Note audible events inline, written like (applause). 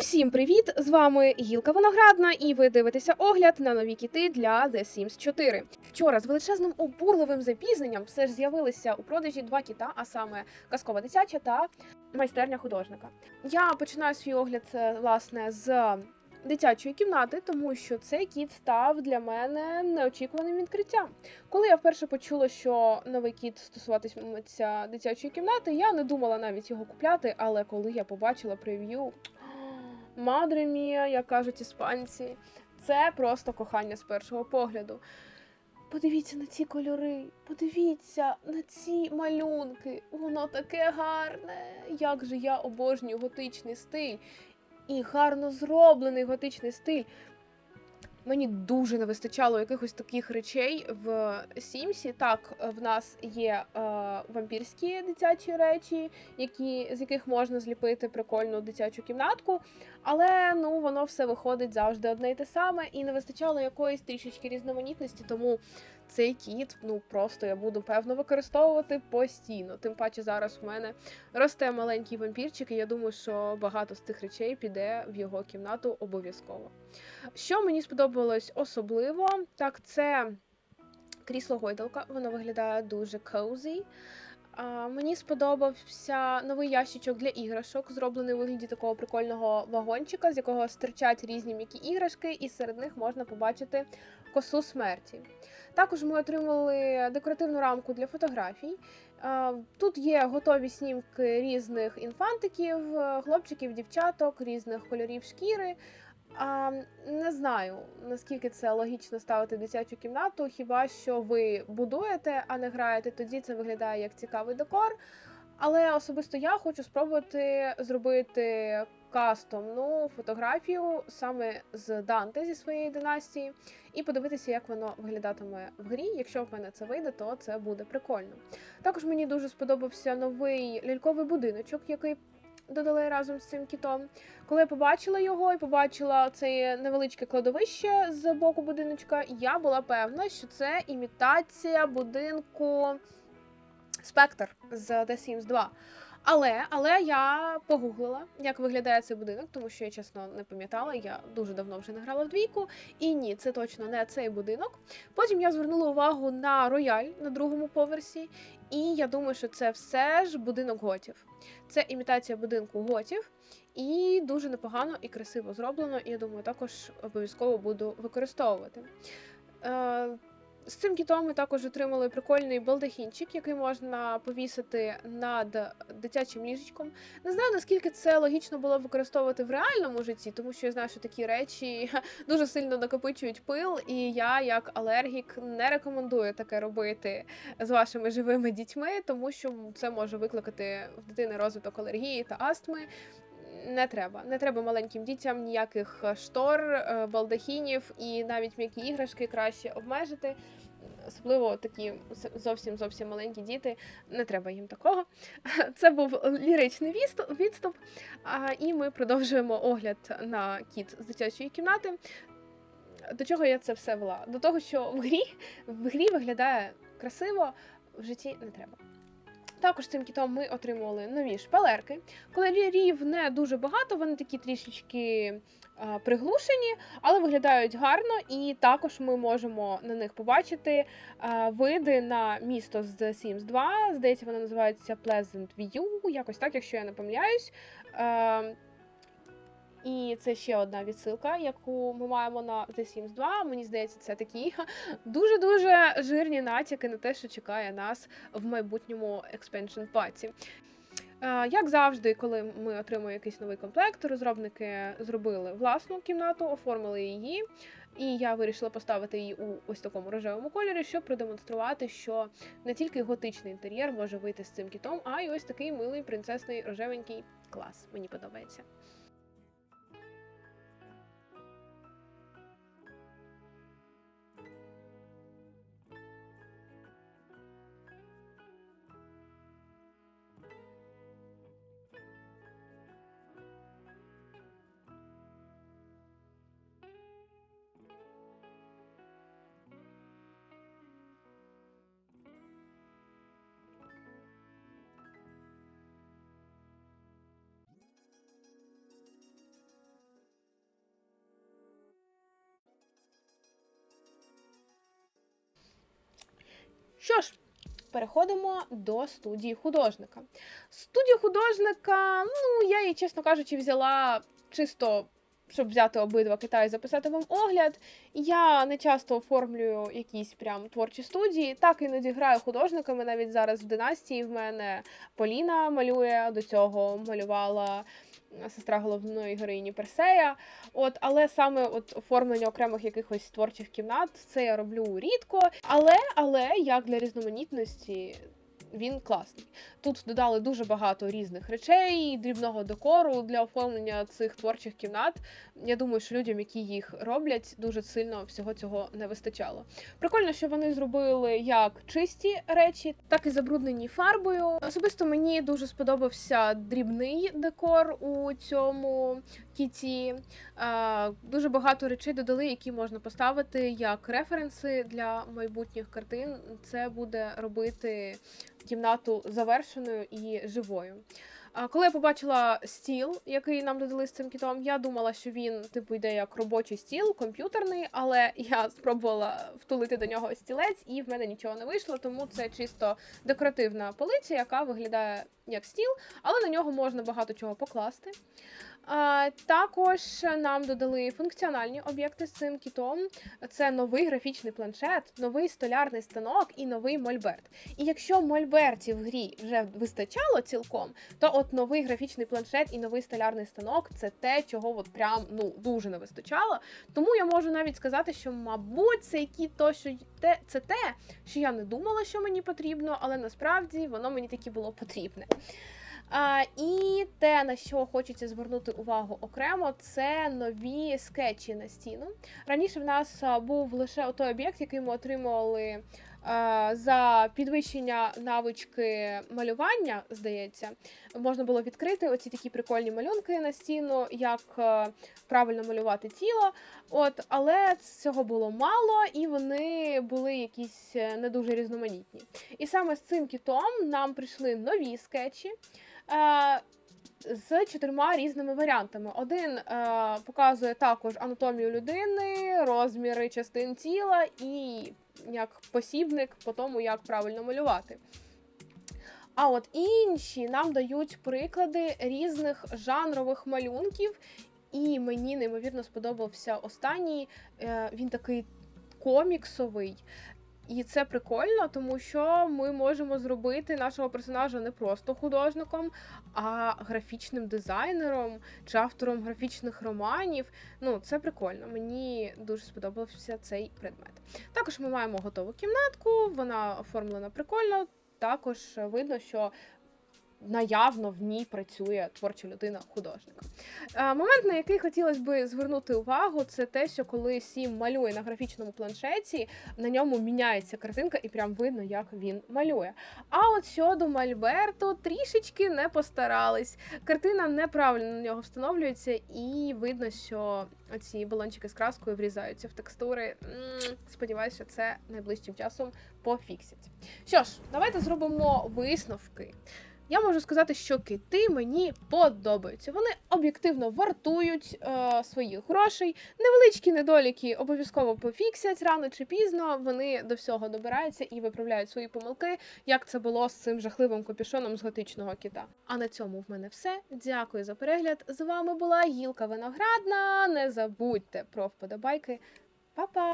Усім привіт! З вами Гілка Виноградна, і ви дивитеся огляд на нові кіти для The Sims 4. Вчора з величезним обурливим запізненням все ж з'явилися у продажі два кіта, а саме казкова дитяча та майстерня художника. Я починаю свій огляд е, власне з дитячої кімнати, тому що цей кіт став для мене неочікуваним відкриттям. Коли я вперше почула, що новий кіт стосуватиметься дитячої кімнати, я не думала навіть його купляти, але коли я побачила прев'ю. Мадре мія, як кажуть іспанці, це просто кохання з першого погляду. Подивіться на ці кольори, подивіться на ці малюнки. Воно таке гарне. Як же я обожнюю готичний стиль. І гарно зроблений готичний стиль. Мені дуже не вистачало якихось таких речей в Сімсі. Так, в нас є е, вампірські дитячі речі, які, з яких можна зліпити прикольну дитячу кімнатку. Але ну воно все виходить завжди одне й те саме, і не вистачало якоїсь трішечки різноманітності, тому цей кіт, ну просто я буду певно використовувати постійно. Тим паче зараз в мене росте маленький вампірчик, і я думаю, що багато з цих речей піде в його кімнату обов'язково. Що мені сподобалось особливо, так це крісло гойдалка. Воно виглядає дуже cozy. А, Мені сподобався новий ящичок для іграшок, зроблений у вигляді такого прикольного вагончика, з якого стирчать різні м'які іграшки, і серед них можна побачити косу смерті. Також ми отримали декоративну рамку для фотографій. Тут є готові снімки різних інфантиків, хлопчиків, дівчаток, різних кольорів шкіри. А, Не знаю, наскільки це логічно ставити дитячу кімнату. Хіба що ви будуєте, а не граєте, тоді це виглядає як цікавий декор. Але особисто я хочу спробувати зробити кастомну фотографію саме з Данте зі своєї династії, і подивитися, як воно виглядатиме в грі. Якщо в мене це вийде, то це буде прикольно. Також мені дуже сподобався новий ляльковий будиночок, який додали разом з цим кітом. Коли я побачила його і побачила це невеличке кладовище з боку будиночка, я була певна, що це імітація будинку Спектр з The Sims 2. Але але я погуглила, як виглядає цей будинок, тому що я чесно не пам'ятала. Я дуже давно вже не грала в двійку. І ні, це точно не цей будинок. Потім я звернула увагу на рояль на другому поверсі, і я думаю, що це все ж будинок готів. Це імітація будинку готів, і дуже непогано і красиво зроблено. І я думаю, також обов'язково буду використовувати. Е, з цим кітом ми також отримали прикольний балдахінчик, який можна повісити над дитячим ліжечком. Не знаю, наскільки це логічно було використовувати в реальному житті, тому що я знаю, що такі речі (laughs) дуже сильно накопичують пил, і я, як алергік, не рекомендую таке робити з вашими живими дітьми, тому що це може викликати в дитини розвиток алергії та астми. Не треба. Не треба маленьким дітям ніяких штор, е, балдахінів і навіть м'які іграшки краще обмежити. Особливо такі зовсім зовсім маленькі діти. Не треба їм такого. (laughs) Це був ліричний відступ. І ми продовжуємо огляд на кіт з дитячої кімнати. До чого я це все вела? До того, що в грі в грі виглядає красиво, в житті не треба. Також цим кітом ми отримували нові шпалерки. Кольорів не дуже багато, вони такі трішечки приглушені, але виглядають гарно, і також ми можемо на них побачити види на місто з Sims 2. Здається, воно називається Pleasant View, якось так, якщо я не помиляюсь. І це ще одна відсилка, яку ми маємо на The Sims 2. Мені здається, це такі (laughs) дуже-дуже жирні натяки на те, що чекає нас в майбутньому expansion паці. Як завжди, коли ми отримуємо якийсь новий комплект, розробники зробили власну кімнату, оформили її, і я вирішила поставити її у ось такому рожевому кольорі, щоб продемонструвати, що не тільки готичний інтер'єр може вийти з цим кітом, а й ось такий милий принцесний рожевенький клас. Мені подобається. Що ж, переходимо до студії художника. Студію художника, ну я її, чесно кажучи, взяла чисто. Щоб взяти обидва кита і записати вам огляд, я не часто оформлюю якісь прям творчі студії. Так іноді граю художниками. Навіть зараз в династії в мене Поліна малює, до цього малювала сестра головної героїні Персея. От, але саме от оформлення окремих якихось творчих кімнат, це я роблю рідко. Але, але як для різноманітності. Він класний. Тут додали дуже багато різних речей, дрібного декору для оформлення цих творчих кімнат. Я думаю, що людям, які їх роблять, дуже сильно всього цього не вистачало. Прикольно, що вони зробили як чисті речі, так і забруднені фарбою. Особисто мені дуже сподобався дрібний декор у цьому кіті. Дуже багато речей додали, які можна поставити як референси для майбутніх картин. Це буде робити кімнату завершеною і живою. Коли я побачила стіл, який нам додали з цим кітом, я думала, що він типу йде як робочий стіл, комп'ютерний, але я спробувала втулити до нього стілець, і в мене нічого не вийшло, тому це чисто декоративна полиця, яка виглядає як стіл, але на нього можна багато чого покласти. Також нам додали функціональні об'єкти з цим кітом. Це новий графічний планшет, новий столярний станок і новий мольберт. І якщо мольбертів в грі вже вистачало цілком, то от новий графічний планшет і новий столярний станок це те, чого от прям ну дуже не вистачало. Тому я можу навіть сказати, що, мабуть, це які то, що те, це те, що я не думала, що мені потрібно, але насправді воно мені таки було потрібне. А, і те, на що хочеться звернути увагу окремо, це нові скетчі на стіну. Раніше в нас був лише той об'єкт, який ми отримували за підвищення навички малювання, здається, можна було відкрити оці такі прикольні малюнки на стіну, як правильно малювати тіло. От, але цього було мало, і вони були якісь е, не дуже різноманітні. І саме з цим кітом нам прийшли нові скетчі. Е, з чотирма різними варіантами. Один е, показує також анатомію людини, розміри частин тіла і як посібник по тому, як правильно малювати. А от інші нам дають приклади різних жанрових малюнків, і мені неймовірно сподобався останній. Е, він такий коміксовий. І це прикольно, тому що ми можемо зробити нашого персонажа не просто художником, а графічним дизайнером чи автором графічних романів. Ну, це прикольно. Мені дуже сподобався цей предмет. Також ми маємо готову кімнатку, вона оформлена прикольно. Також видно, що наявно в ній працює творча людина художника. Е, Момент, на який хотілося би звернути увагу, це те, що коли Сім малює на графічному планшеті, на ньому міняється картинка, і прям видно, як він малює. А от щодо Мальберту, трішечки не постарались. Картина неправильно на нього встановлюється, і видно, що ці балончики з краскою врізаються в текстури. Сподіваюся, це найближчим часом пофіксять. Що ж, давайте зробимо висновки. Я можу сказати, що кити мені подобаються. Вони об'єктивно вартують е, своїх грошей. Невеличкі недоліки обов'язково пофіксять рано чи пізно. Вони до всього добираються і виправляють свої помилки, як це було з цим жахливим капюшоном з готичного кита. А на цьому в мене все. Дякую за перегляд. З вами була Гілка Виноградна. Не забудьте про вподобайки. Па-па!